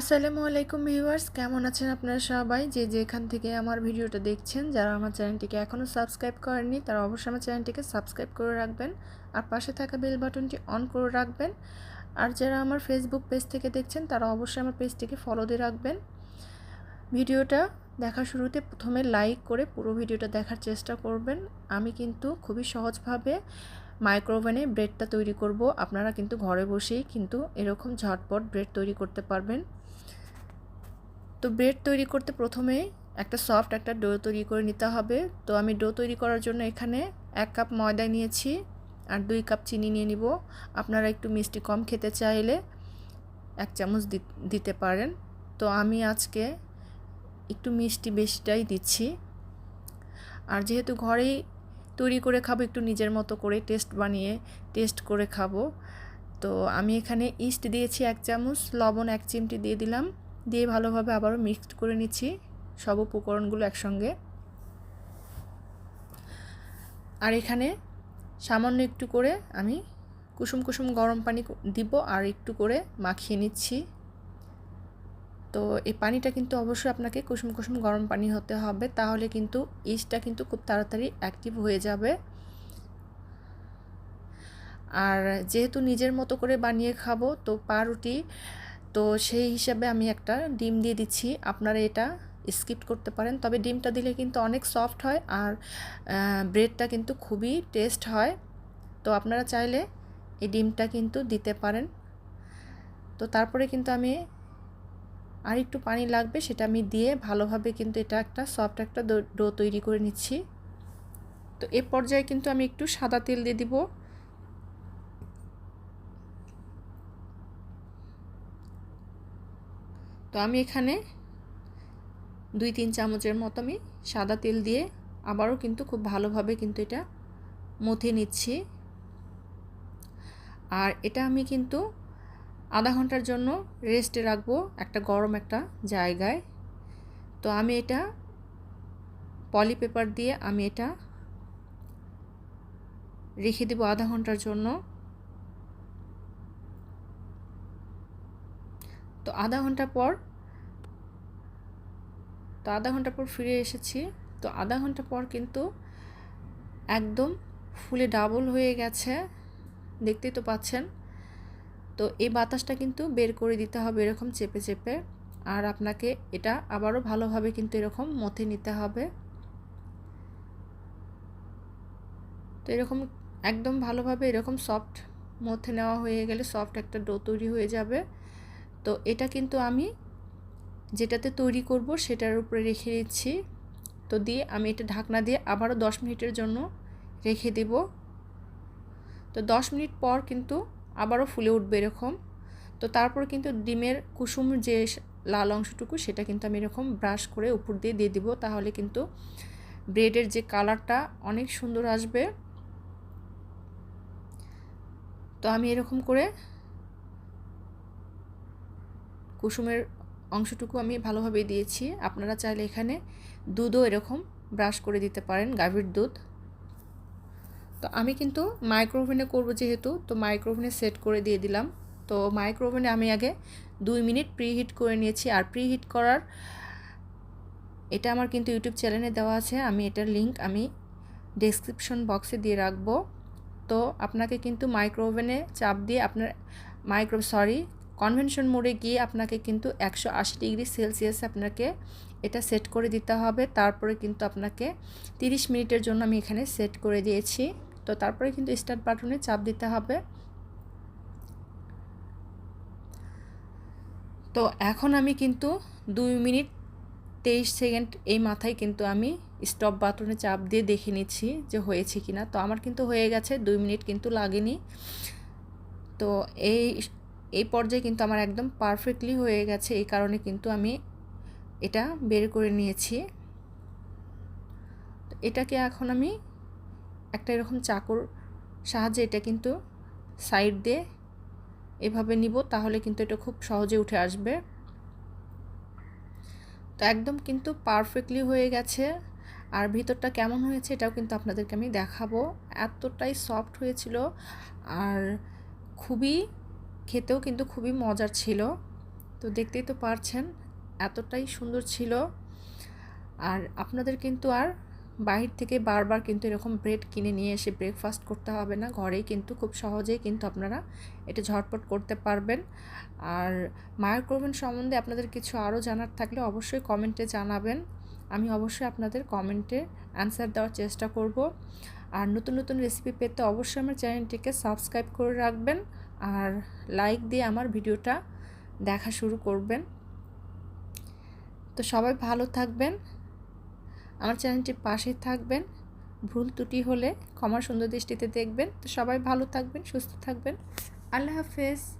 আসসালামু আলাইকুম ভিউয়ার্স, কেমন আছেন আপনারা সবাই? যে যেখান থেকে আমার ভিডিওটা দেখছেন, যারা আমার চ্যানেলটিকে এখনও সাবস্ক্রাইব করেননি, তারা অবশ্যই আমার চ্যানেলটিকে সাবস্ক্রাইব করে রাখবেন আর পাশে থাকা বেল বাটনটি অন করে রাখবেন। আর যারা আমার ফেসবুক পেজ থেকে দেখছেন, তারা অবশ্যই আমার পেজটিকে ফলো দিয়ে রাখবেন। ভিডিওটা দেখা শুরুতে প্রথমে লাইক করে পুরো ভিডিওটা দেখার চেষ্টা করবেন। আমি কিন্তু খুবই সহজভাবে মাইক্রোওভেনে ব্রেডটা তৈরি করব। আপনারা কিন্তু ঘরে বসেই কিন্তু এরকম ঝটপট ব্রেড তৈরি করতে পারবেন। তো ব্রেড তৈরি করতে প্রথমে একটা সফট একটা ডো তৈরি করে নিতে হবে। তো আমি ডো তৈরি করার জন্য এখানে এক কাপ ময়দা নিয়েছি আর দুই কাপ চিনি নিয়ে নিব। আপনারা একটু মিষ্টি কম খেতে চাইলে এক চামচ দিতে পারেন। তো আমি আজকে একটু মিষ্টি বেশিটাই দিচ্ছি। আর যেহেতু ঘরেই তৈরি করে খাব, একটু নিজের মতো করে টেস্ট বানিয়ে টেস্ট করে খাব। তো আমি এখানে ইস্ট দিয়েছি এক চামচ, লবণ এক চিমটি দিয়ে দিলাম। দিয়ে ভালোভাবে আবারও মিক্সড করে নিচ্ছি সব উপকরণগুলো একসঙ্গে। আর এখানে সামান্য একটু করে আমি কুসুম কুসুম গরম পানি দিব আর একটু করে মাখিয়ে নিচ্ছি। তো এই পানিটা কিন্তু অবশ্যই আপনাকে কুসুম কুসুম গরম পানি হতে হবে, তাহলে কিন্তু ইস্টটা কিন্তু খুব তাড়াতাড়ি অ্যাক্টিভ হয়ে যাবে। আর যেহেতু নিজের মতো করে বানিয়ে খাব, তো পাউরুটি তো সেই হিসাবে আমি একটা ডিম দিয়ে দিচ্ছি। আপনারা এটা স্কিপ করতে পারেন। তবে ডিমটা দিলে কিন্তু অনেক সফট হয় আর ব্রেডটা কিন্তু খুবই টেস্ট হয়। তো আপনারা চাইলে এই ডিমটা কিন্তু দিতে পারেন। তো তারপরে কিন্তু আমি আর একটু পানি লাগবে সেটা আমি দিয়ে ভালোভাবে কিন্তু এটা একটা সফট একটা ডো তৈরি করে নিচ্ছি। তো এ পর্যায়ে কিন্তু আমি একটু সাদা তেল দিয়ে দিব। তো আমি এখানে দুই তিন চামচের মতো আমি সাদা তেল দিয়ে আবারও কিন্তু খুব ভালোভাবে কিন্তু এটা মথে নিচ্ছি। আর এটা আমি কিন্তু আধা ঘণ্টার জন্য রেস্টে রাখব একটা গরম একটা জায়গায়। তো আমি এটা পলি পেপার দিয়ে আমি এটা রেখে দেবো আধা ঘণ্টার জন্য। তো আধা ঘণ্টা পর, তো আধা ঘণ্টা পর ফিরে এসেছি। তো আধা ঘণ্টা পর কিন্তু একদম ফুলে ডাবল হয়ে গেছে, দেখতেই তো পাচ্ছেন। তো এই বাতাসটা কিন্তু বের করে দিতে হবে এরকম চেপে চেপে, আর আপনাকে এটা আবারও ভালোভাবে কিন্তু এরকম মথে নিতে হবে। তো এরকম একদম ভালোভাবে এরকম সফট মথে নেওয়া হয়ে গেলে সফট একটা ডো তৈরি হয়ে যাবে। তো এটা কিন্তু আমি যেটাতে তৈরি করব সেটার উপরে রেখে দিচ্ছি। তো দিয়ে আমি এটা ঢাকনা দিয়ে আবারও দশ মিনিটের জন্য রেখে দেব। তো দশ মিনিট পর কিন্তু আবারও ফুলে উঠবে এরকম। তো তারপর কিন্তু ডিমের কুসুম যে লাল অংশটুকু সেটা কিন্তু আমি এরকম ব্রাশ করে উপর দিয়ে দিয়ে দিব। তাহলে কিন্তু ব্রেডের যে কালারটা অনেক সুন্দর আসবে। তো আমি এরকম করে কুসুমের অংশটুকু আমি ভালোভাবে দিয়েছি। আপনারা চাইলে এখানে দুধও এরকম ব্রাশ করে দিতে পারেন, গাভীর দুধ। তো আমি কিন্তু মাইক্রোওভেনে করব যেহেতু, তো মাইক্রোওভেনে সেট করে দিয়ে দিলাম। তো মাইক্রোওভেনে আমি আগে দুই মিনিট প্রিহিট করে নিয়েছি। আর প্রিহিট করার, এটা আমার কিন্তু ইউটিউব চ্যানেলে দেওয়া আছে। আমি এটার লিঙ্ক আমি ডেসক্রিপশন বক্সে দিয়ে রাখব। তো আপনাকে কিন্তু মাইক্রোওভেনে চাপ দিয়ে আপনার মাইক্রো, সরি কনভেনশন মোডে গিয়ে আপনাকে কিন্তু একশো আশি ডিগ্রি সেলসিয়াস আপনাকে এটা সেট করে দিতে হবে। তারপরে কিন্তু আপনাকে 30 মিনিটের জন্য আমি এখানে সেট করে দিয়েছি। তো তারপরে কিন্তু স্টার্ট বাটনে চাপ দিতে হবে। তো এখন আমি কিন্তু দুই মিনিট তেইশ সেকেন্ড এই মাথায় কিন্তু আমি স্টপ বাটনে চাপ দিয়ে দেখে নিচ্ছি যে হয়েছে কি না তো আমার কিন্তু হয়ে গেছে, দুই মিনিট কিন্তু লাগেনি। তো এই এই পর্যায়ে কিন্তু আমার একদম পারফেক্টলি হয়ে গেছে। এই কারণে কিন্তু আমি এটা বের করে নিয়েছি। এটাকে এখন আমি একটা এরকম চাকুর সাহায্যে এটা কিন্তু সাইড দিয়ে এভাবে নিব, তাহলে কিন্তু এটা খুব সহজে উঠে আসবে। তো একদম কিন্তু পারফেক্টলি হয়ে গেছে। আর ভিতরটা কেমন হয়েছে এটাও কিন্তু আপনাদেরকে আমি দেখাবো। এতটাই সফট হয়েছিল। আর খুবই খেতেও কিন্তু খুবই মজার ছিল। তো দেখতেই তো পারছেন, এতটাই সুন্দর ছিল। আর আপনাদের কিন্তু আর বাহির থেকে বারবার কিন্তু এরকম ব্রেড কিনে নিয়ে এসে ব্রেকফাস্ট করতে হবে না। ঘরেই কিন্তু খুব সহজেই কিন্তু আপনারা এটা ঝটপট করতে পারবেন। আর মাইক্রোওভেন সম্বন্ধে আপনাদের কিছু আরও জানার থাকলে অবশ্যই কমেন্টে জানাবেন। আমি অবশ্যই আপনাদের কমেন্টে অ্যান্সার দেওয়ার চেষ্টা করব। আর নতুন নতুন রেসিপি পেতে অবশ্যই আমার চ্যানেলটিকে সাবস্ক্রাইব করে রাখবেন। আর লাইক দিয়ে আমার ভিডিওটা দেখা শুরু করবেন। তো সবাই ভালো থাকবেন। আমার চ্যানেলটির পাশে থাকবেন। ভুল ত্রুটি হলে ক্ষমা সুন্দর দৃষ্টিতে দেখবেন। তো সবাই ভালো থাকবেন, সুস্থ থাকবেন। আল্লাহ হাফেজ।